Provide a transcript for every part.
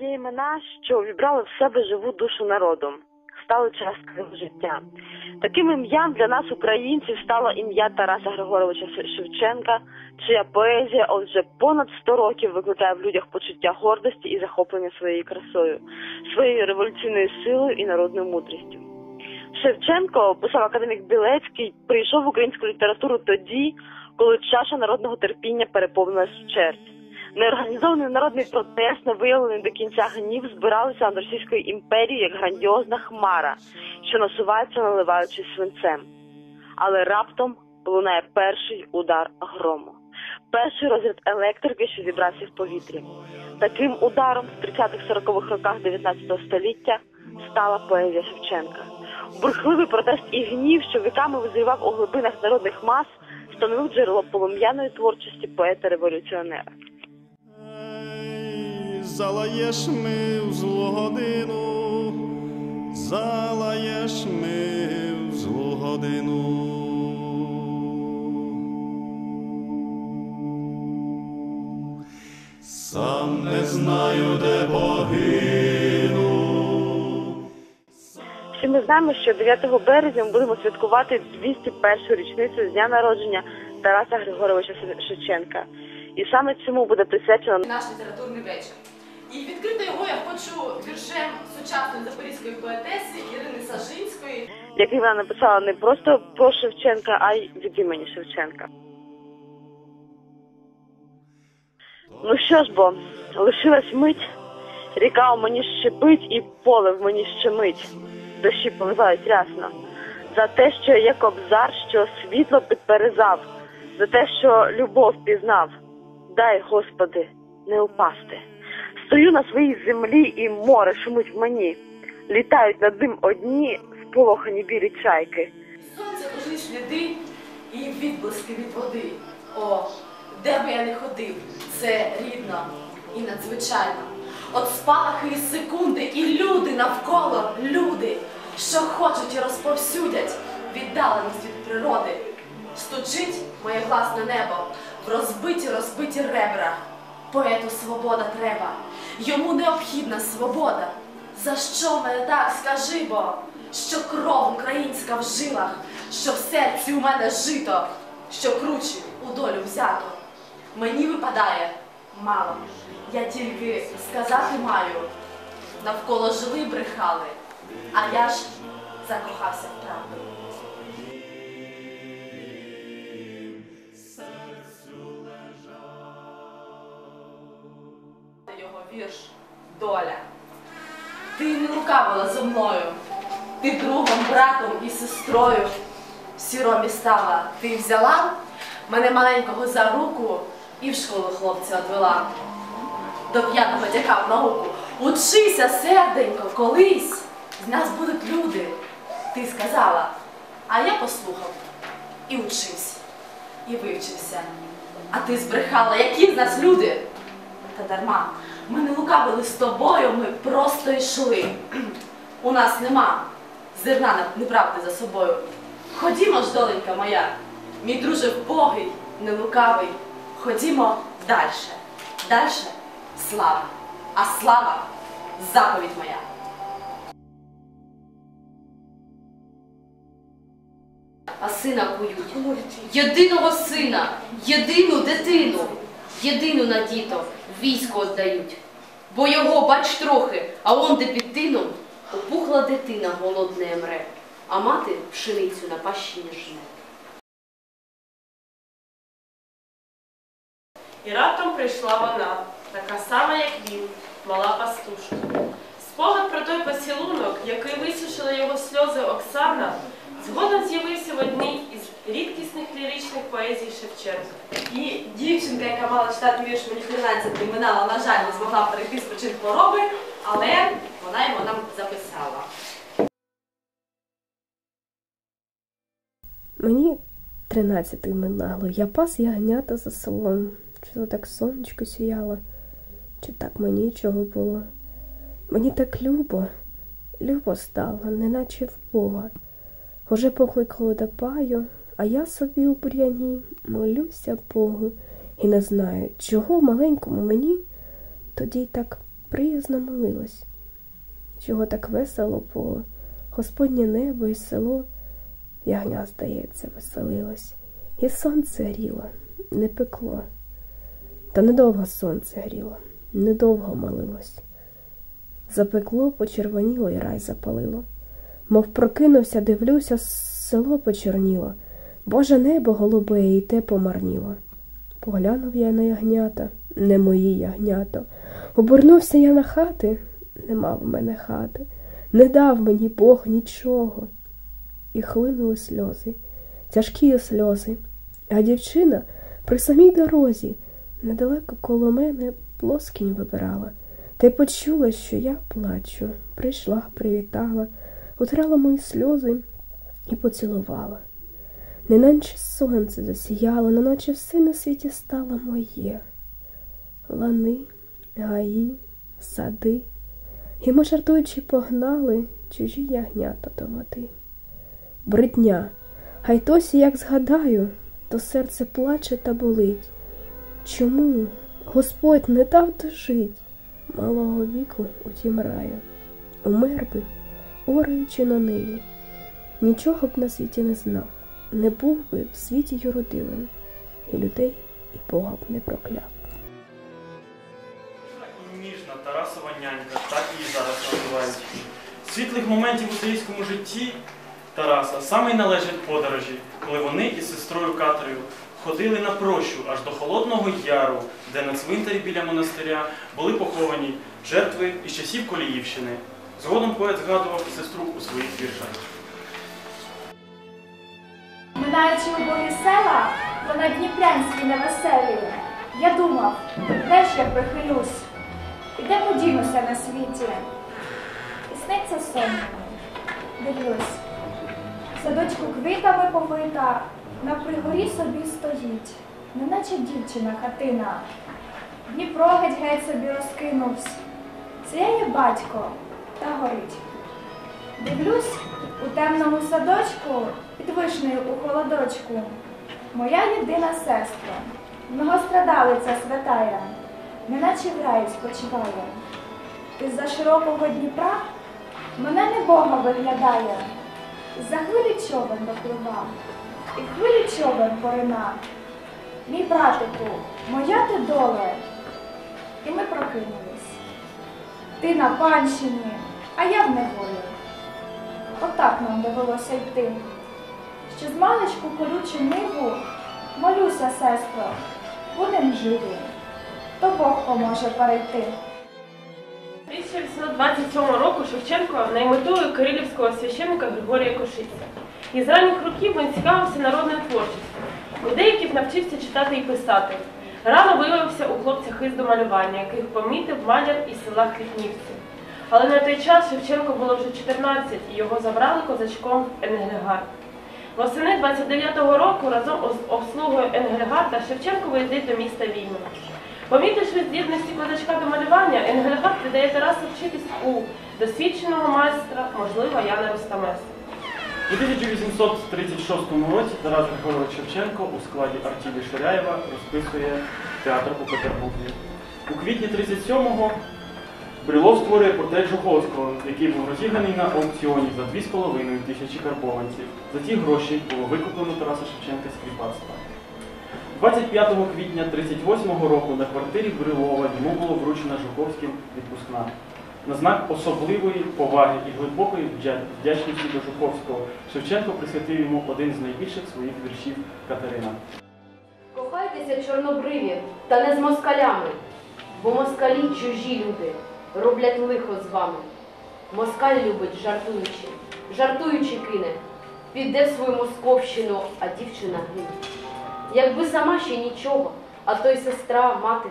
Є імена, що вібрали в себе живу душу народу, стали часткою життя. Таким ім'ям для нас, українців, стало ім'я Тараса Григоровича Шевченка, чия поезія от вже понад 100 років викликає в людях почуття гордості і захоплення своєю красою, своєю революційною силою і народною мудрістю. Шевченко, писав академік Білецький, прийшов в українську літературу тоді, коли чаша народного терпіння переповнилась вчерть. Неорганізований народний протест, не виявлений до кінця гнів, збиралися над Російською імперією як грандіозна хмара, що насувається, наливаючись свинцем. Але раптом лунає перший удар грому, перший розряд електрики, що зібрався в повітрі. Таким ударом в 30-40-х роках 19 століття стала поезія Шевченка. Бурхливий протест і гнів, що віками визрівав у глибинах народних мас, становив джерело полум'яної творчості поета-революціонера. Залаєш ми в злу годину, залаєш ми в злу годину. Сам не знаю, де погину. Всі ми знаємо, що 9 березня ми будемо святкувати 201 річницю з дня народження Тараса Григоровича Шевченка. І саме цьому буде присвячено наш літературний вечір. І відкрити його я хочу віршем сучасної запорізької поетеси Ірини Сажинської. який вона написала не просто про Шевченка, а й від імені Шевченка. Ну що ж бо, лишилась мить, ріка у мені щепить і поле в мені щемить, дощі поливають рясно. За те, що є кобзар, що світло підперезав, за те, що любов пізнав. Дай, Господи, не упасти. Стою на своїй землі, і море шумить в мені. Літають над ним одні сполохані білі чайки. Сонце лежить сліди і відблиски від води. О, де би я не ходив, це рідно і надзвичайно. От спалахи і секунди, і люди навколо, люди, що хочуть і розповсюдять віддаленість від природи. Стучить моє власне небо в розбиті розбиті ребра. Поету свобода треба, йому необхідна свобода. За що мене так скажи, бо що кров українська в жилах, що в серці у мене жито, що круче у долю взято. Мені випадає мало, я тільки сказати маю. Навколо жили брехали, а я ж закохався в правду. Вірш доля. Ти не лукавила зо мною, ти другом, братом і сестрою. Сіромі стала, ти взяла мене маленького за руку і в школу хлопця одвела. До п'ятого дяка в науку. Учися, серденько, колись з нас будуть люди. Ти сказала, а я послухав і учився, і вивчився. А ти збрехала, які з нас люди? Та дарма, ми не лукавили з тобою, ми просто йшли. У нас нема зерна на- неправди за собою. Ходімо ж, доленька моя, мій друже вбогий, не лукавий. Ходімо дальше. Дальше слава. А слава заповідь моя. а сина кують. Єдиного сина, єдину дитину, єдину на діток військо віддають. Бо його, бач трохи, а он де під тином опухла дитина голодне мре, а мати пшеницю на пащі не жне. І раптом прийшла вона, така сама, як він, мала пастушка. Спогад про той поцілунок, який висушила його сльози Оксана, згодом з'явився в одній із рідкісних ліричних поезій Шевченка. І дівчинка, яка мала читати вірш мені 13 минала, на жаль, не змогла перейти з хвороби, але вона його нам записала. Мені тринадцятий минало, я пас ягнята за селом. Чи то так сонечко сіяло, чи так мені чого було. Мені так любо, любо стало, неначе в Бога. Уже покликало до паю, а я собі у бур'яні молюся Богу і не знаю, чого маленькому мені тоді так приязно молилось. Чого так весело поле, Господнє небо і село, ягня, здається, веселилось, і сонце гріло, не пекло. Та недовго сонце гріло, недовго молилось. Запекло, почервоніло і рай запалило. Мов прокинувся, дивлюся, село почорніло. Боже небо голубе, і те помарніло. Поглянув я на ягнята, не мої ягнята. Обернувся я на хати, нема в мене хати, не дав мені Бог нічого. І хлинули сльози, тяжкі сльози, а дівчина при самій дорозі недалеко коло мене плоскінь вибирала, та й почула, що я плачу, прийшла, привітала, утрала мої сльози і поцілувала. Неначе сонце засіяло, неначе все на світі стало моє. Лани, гаї, сади, і ми жартуючи погнали чужі ягнята до води. Бридня, хай тосі, як згадаю, то серце плаче та болить. Чому Господь не дав дожить малого віку у тім раю? Умер би, орюючи на ниві, нічого б на світі не знав, не був би в світі юродивим, і людей, і Бога б не прокляв. ніжна Тарасова нянька, так її зараз називають. Світлих моментів у українському житті Тараса саме й належать подорожі, коли вони із сестрою Катерою ходили на прощу аж до Холодного Яру, де на цвинтарі біля монастиря були поховані жертви із часів Коліївщини. Згодом поет згадував сестру у своїх віршах. Минаючи убогі села, то на Дніпрянській невеселі, я думав, де ж я прихилюсь, і де подінуся на світі. І сниться сон дивлюсь, садочку квітами повита, на пригорі собі стоїть, неначе дівчина хатина. Дніпро геть геть собі розкинувсь, сіяє батько та горить. Дивлюсь у темному садочку під вишнею у холодочку. Моя єдина сестра, многострадалиця святая, неначе в раю спочиває. Із-за широкого Дніпра мене не Бога виглядає, з-за хвилі човен доплива, і хвилі човен порина. Мій братику, моя ти доле, і ми прокинулись. Ти на панщині, а я в неволі. Отак нам довелося йти. Ще з маличку колючу ниву, молюся, сестро, будем живі, то Бог поможе перейти. 1827 року Шевченко наймитою кирилівського священника Григорія Кошиця. Із ранніх років він цікавився народною творчістю. У деяких навчився читати і писати. Рано виявився у хлопця хист до малювання, яких помітив маляр із села Хлітнівці. Але на той час Шевченко було вже 14 і його забрали козачком в Енгельгард. Восени 29-го року разом з обслугою Енгельгарда Шевченко виїздить до міста Вільно. Помітивши здібності козачка до малювання, Енгельгард віддає Тарасу вчитись у досвідченого майстра, можливо, Яна Ростамеса. У 1836 році Тарас Григорович Шевченко у складі Артілі Ширяєва розписує театр у Петербурзі. У квітні 37-го Брилов створює портрет Жуховського, який був розіграний на аукціоні за 2,5 тисячі карбованців. За ті гроші було викуплено Тараса Шевченка з кріпацтва. 25 квітня 38-го року на квартирі Брилова йому було вручена Жуховським відпускна. На знак особливої поваги і глибокої вдячності до Жуховського Шевченко присвятив йому один з найбільших своїх віршів Катерина. Кохайтеся чорнобриві, та не з москалями, бо москалі чужі люди, роблять лихо з вами. Москаль любить жартуючи, жартуючи кине, піде свою московщину, а дівчина гине. Якби сама ще нічого, а то й сестра, мати,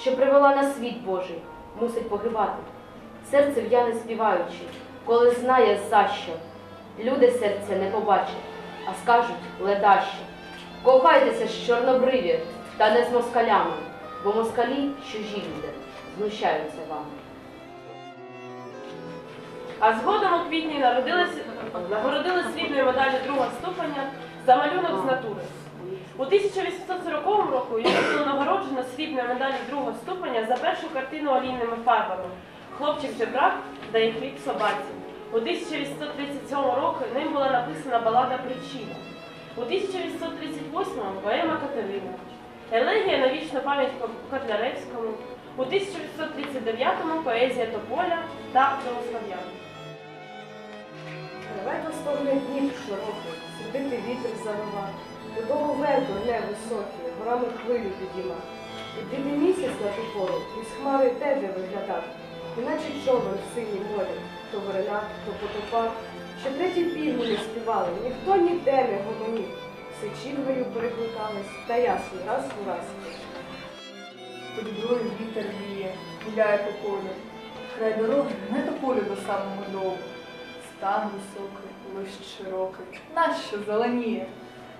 що привела на світ Божий, мусить погибати. Серце в'яне співаючи, коли знає за що. Люди серця не побачать, а скажуть ледащо. Кохайтеся з чорнобриві, та не з москалями, бо москалі чужі люди, знущаються вами. А згодом у квітні нагородили срібною медаллю другого ступеня за малюнок з натури. У 1840 року йому було нагороджено срібною медаллю другого ступеня за першу картину олійними фарбами Хлопчик жебрак дає хліб собаці. У 1837 року ним була написана балада Причина. У 1838-му поема Катерина. Елегія на вічну пам'ять Котляревському. У 1839 поезія Тополя та Православ'ян. Реве стогне днів широкий, сердитий вітер завива, додому вербу не високі, горами хвилю підійма. Білий місяць на ту пору, із хмари тебе виглядав, іначе човен в синій морі, то виринав, то потопав. Ще треті півні не співали, ніхто ніде не гомонів. Сичівгою перекликались, та ясно, раз у раз. Під зброю вітер віє, гуляє по полю. Край дороги не до полю до самого дову. Стан високий, лищ широкий, нащо зеленіє.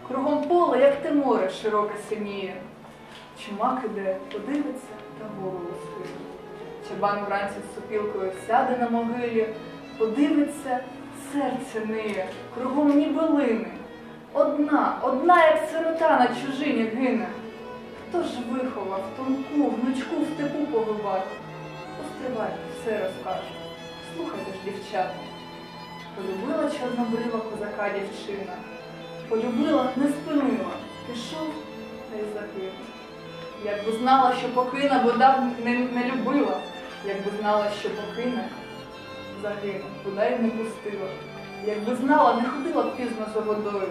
Кругом поле, як те море, широке синіє. Чумак іде, подивиться та голову схилить. Чабан вранці з сопілкою сяде на могилі, подивиться, серце ниє, кругом ніби лини. Одна, одна, як сирота на чужині гине. Хто ж виховав тонку внучку в степу погибати? Постривайте, все розкажу. Слухайте ж, дівчата. Полюбила чорнобрива козака дівчина. Полюбила, не спинила. Пішов та й загинув. Якби знала, що покине, бодай не, не любила. Якби знала, що покине, загинув, бодай не пустила. Якби знала, не ходила б пізно за водою.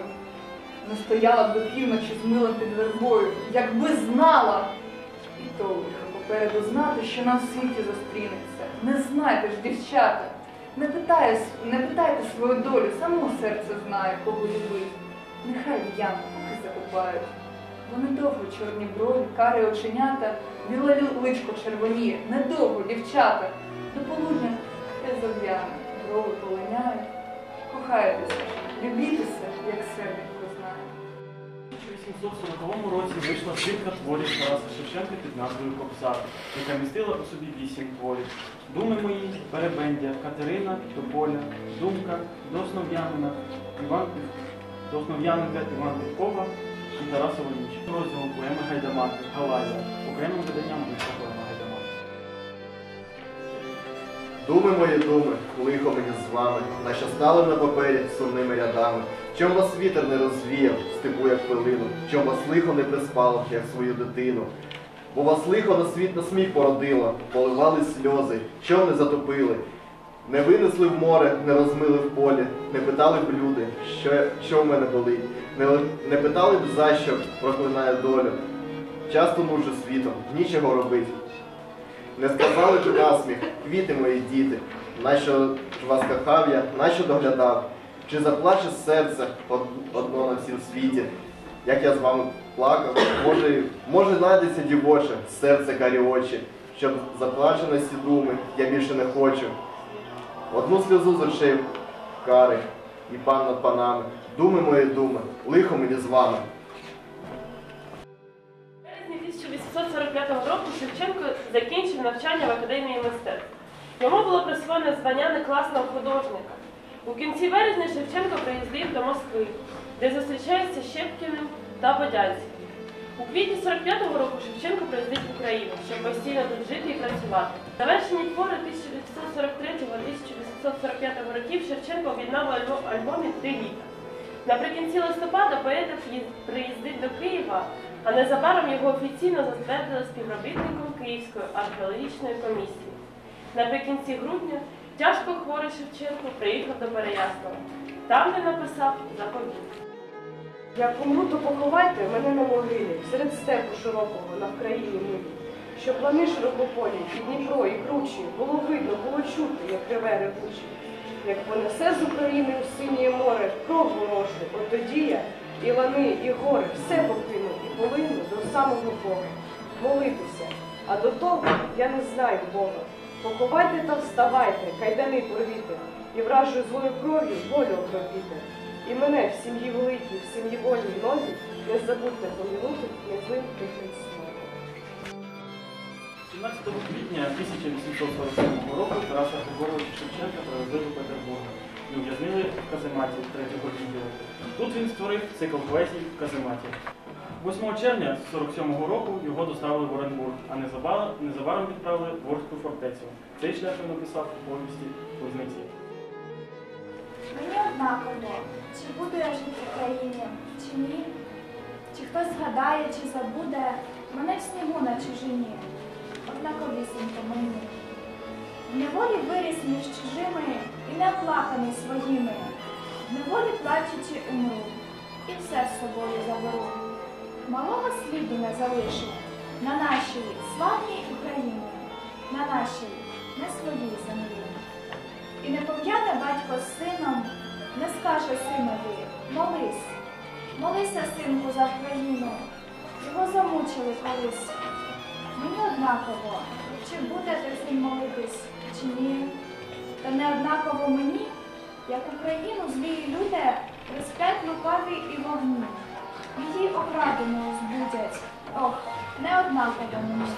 Не стояла б до півночі з милом під вербою, якби знала. І то лихо попереду знати, що нам в світі зустрінеться. Не знайте ж, дівчата, не питайте, не питайте свою долю, само серце знає, кого любить. Нехай в яму поки закопають. Вони довго чорні брові, карі оченята, біле личко червоніє, недовго, дівчата. До полудня те зав'яне, брови полиняють. Кохайтеся, любітеся, як серденько знає. У 1840 році вийшла збірка творів Тараса Шевченка під назвою Кобзар, яка містила у собі вісім творів. Думи мої, Перебендя, Катерина, Тополя, Думка, Доснов'янина, Основ'янина, Іван до Іван Петкова і Тарасова ніч. Розділом поеми Гайдамаки, Галайя, окремим виданням вийшла Думи мої думи, лихо мені з вами, наче стали на папері сумними рядами. Чом вас вітер не розвіяв, степу як пилину, чом вас лихо не приспало, як свою дитину. Бо вас лихо на світ на сміх породило, поливали сльози, чом не затопили. Не винесли в море, не розмили в полі, не питали б люди, що, що в мене болить, не, не питали б за що проклинає долю. Часто нуджу світом, нічого робить. Не сказали б насміх, квіти мої діти, нащо ж вас кохав я, нащо доглядав? Чи заплаче серце одно на всім світі, як я з вами плакав? Може, може знайдеться дівоче, серце карі очі, щоб заплаче на думи, я більше не хочу. Одну сльозу з очей кари і пан над панами. Думи мої думи, лихо мені з вами. 1845 року Шевченко закінчив навчання в Академії мистецтв. Йому було присвоєно звання некласного художника. У кінці березня Шевченко приїздив до Москви, де зустрічається з Щепкіним та Бодянським. У квітні 45-го року Шевченко приїздить в Україну, щоб постійно тут жити і працювати. Завершені твори 1943-1945 років Шевченко об'єднав у альбомі «Три літа». Наприкінці листопада поет приїздив до Києва, а незабаром його офіційно затвердили співробітником Київської археологічної комісії. Наприкінці грудня тяжко хворий Шевченко приїхав до Переяслава. Там він написав заповіт. Як умру, то поховайте мене на могилі, серед степу широкого, на Вкраїні милі. Щоб плани широкополі, і Дніпро, і кручі, було видно, було чути, як реве ревучі. Як понесе з України в синє море кров ворожу, от тоді я і лани, і гори, все покину і полину до самого Бога. Молитися, а до того я не знаю Бога. Поховайте та вставайте, кайдани порвіте, і вражою злою кров'ю волю окропіте. І мене в сім'ї великій, в сім'ї вольній новій, не забудьте помінути незлим тихим словом. 17 квітня 1847 року Тараса Григоровича Шевченка привезли до Петербурга і ув'язнили в казематі третього відділу. Тут він створив цикл поезій в казематі. 8 червня 47-го року його доставили в Оренбург, а незабаром, відправили в Орську фортецю. Цей шлях він написав у повісті Близнеці. Мені однаково, чи буду я жити в Україні, чи ні. Чи хтось згадає, чи забуде мене в снігу на чужині. Однаковісінько мені. В неволі виріс між чужими і не оплаканий своїми. В неволі плачучи умру, і все з собою заберу. Малого сліду не залишу на нашій славній Україні, на нашій не своїй землі. І не пов'яне батько з сином, не скаже синові, молись, молися, синку, за Україну. Його замучили колись. Мені однаково, чи буде ти син молитись, чи ні. Та не однаково мені, як Україну злі люди розп'ять лукаві і вогні. Її окраденою збудять. Ох, не однаково мені.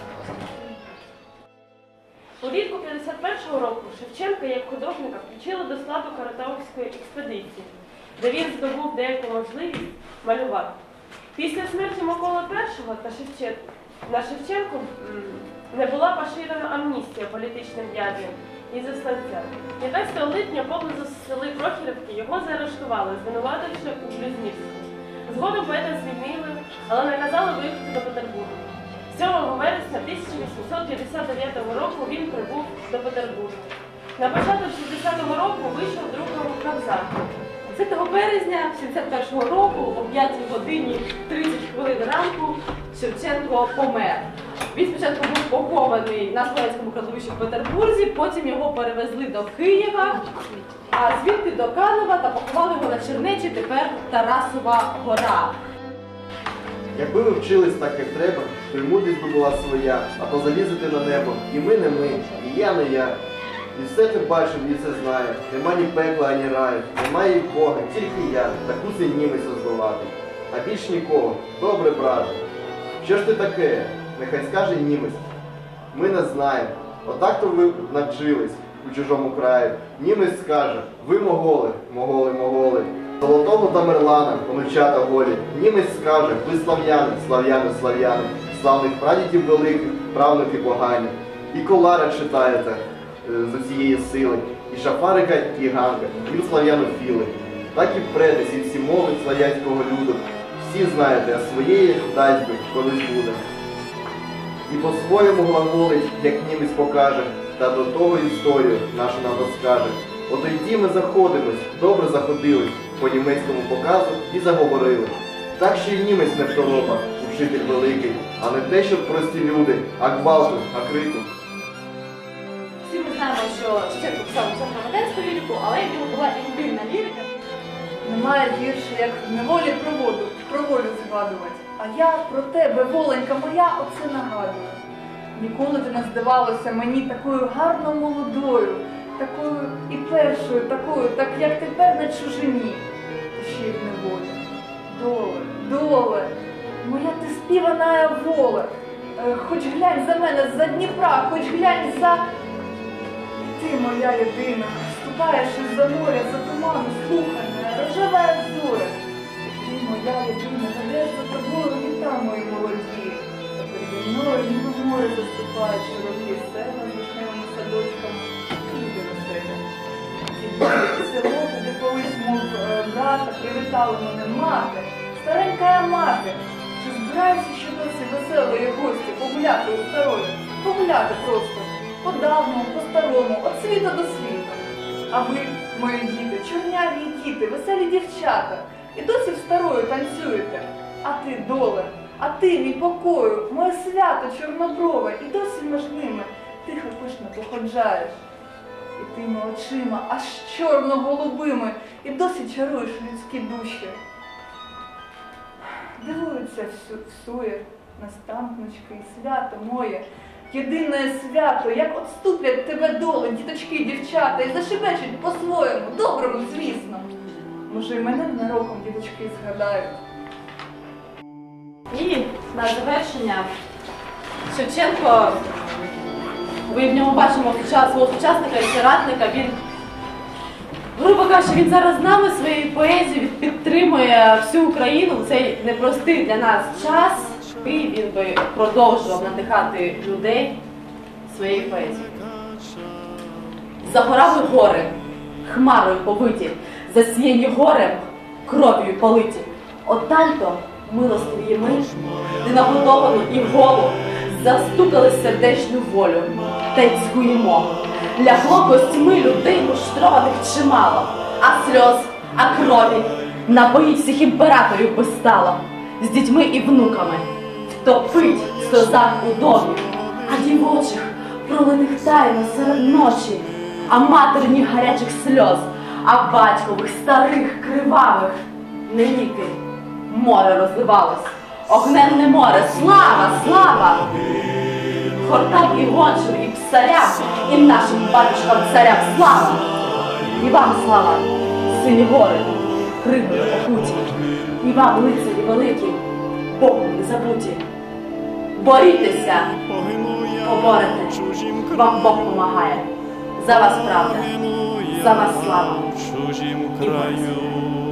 Улітку 51-го року Шевченка як художника включили до складу Каратаовської експедиції, де він здобув деяку можливість малювати. Після смерті Миколи І та Шевчен... на Шевченку не була поширена амністія політичним в'язням і засланцям. 15 липня поблизу сели Прохірівки його заарештували, звинувативши у блюзнірстві. Згодом поета звільнили, але наказали виїхати до Петербургу. 7 вересня 1859 року він прибув до Петербургу. На початок 60-го року вийшов другому Кавза. 10 березня 61-го року о 5 годині 30 хвилин ранку Шевченко помер. Він спочатку був похований на Слов'янському кладовищі в Петербурзі, потім його перевезли до Києва, а звідти до Канова та поховали його на Чернечі, тепер Тарасова гора. Якби ви вчились так, як треба, то й мудрість би була своя, а то залізете на небо. І ми не ми, і я не я. І все ти бачив, і це знає. Нема ні пекла, ані раю, немає і Бога, тільки я, таку німець здолати. А більш нікого. Добре, брате. Що ж ти таке? Нехай скаже німець. Ми не знаємо. Отак то ви навчились у чужому краї. Німець скаже, ви моголи, моголи, моголи. Золотого Тамерлана, онучата голі. Німець скаже, ви слав'яни, слав'яни, слав'яни. Славних прадідів великих, правнуки погані. І колара читаєте е, з усієї сили, і шафарика, і ганка, і слав'янофіли. Так і предесь, і всі мови слав'янського люду. Всі знаєте, а своєї дасть би колись буде. І по-своєму глаголить, як німець покаже, та до того історію нашу нам розкаже. От тоді ми заходимось, добре заходились по німецькому показу і заговорили. Так що і німець не второпа, учитель великий, а не те, що прості люди, а гвалту, а крику. Всі ми знаємо, що Шевченко писав громадянську лірику, але в нього була інтимна лірика. Немає гірше, як в неволі про воду, про волю згадувати. А я про тебе, воленька моя, оце нагадую. Ніколи ти не здавалося мені такою гарно молодою, такою і першою, такою, так як тепер на чужині. Та ще й в неволі. Доле, доле, моя ти співана воля. Е, Хоч глянь за мене з-за Дніпра, хоч глянь за. Ти моя єдина, ступаєш із-за моря, за туману слухання, рожева зоря. Ти моя єдина, мої молоді. Та переді мною ніби в море заступають широкі села з вишневими садочками. Люди веселі. Ті дні село, де колись, мов е, брата, привітала мене мати, старенька мати. Чи збираюся ще досі веселої гості погуляти у старої? Погуляти просто. По-давному, по-старому, від світа до світу. А ви, мої діти, чорняві діти, веселі дівчата, і досі в старою танцюєте. А ти, доле, а ти, мій покою, моє свято чорноброве, і досі між ними тихо пишно походжаєш. І тими очима, аж чорно-голубими, і досі чаруєш людські душі. Дивуються всує, наставнички, і свято моє, єдине свято, як отступлять тебе доли, діточки дівчата, і зашибечуть по-своєму, доброму, звісно. Може, і мене ненароком діточки згадають. І на завершення Шевченко, ви в ньому бачимо свого сучасника і соратника, він грубо кажучи, він зараз з нами своєю поезією підтримує всю Україну в цей непростий для нас час, і він би продовжував надихати людей своєю поезією. Загорали гори, хмарою повиті, засіяні горем, кров'ю политі. От там-то милостиві ми, ненагодовану і голу, застукали сердечну волю та й цькуємо. Лягло костьми людей муштрованих чимало, а сльоз, а крові напоїть всіх імператорів би стало. З дітьми і внуками, втопить в сльозах у домі, а дівочих пролених тайно серед ночі, а матерні гарячих сльоз, а батькових старих кривавих не ліки море розливалось, огненне море, слава, слава! Хортам і гончим, і псарям, і нашим батюшкам царям слава! І вам слава, сині гори, кригою окуті, і вам лицарі великі, Богом не забуті. Борітеся, поборете, вам Бог помагає. За вас правда, за вас слава. чужім краю.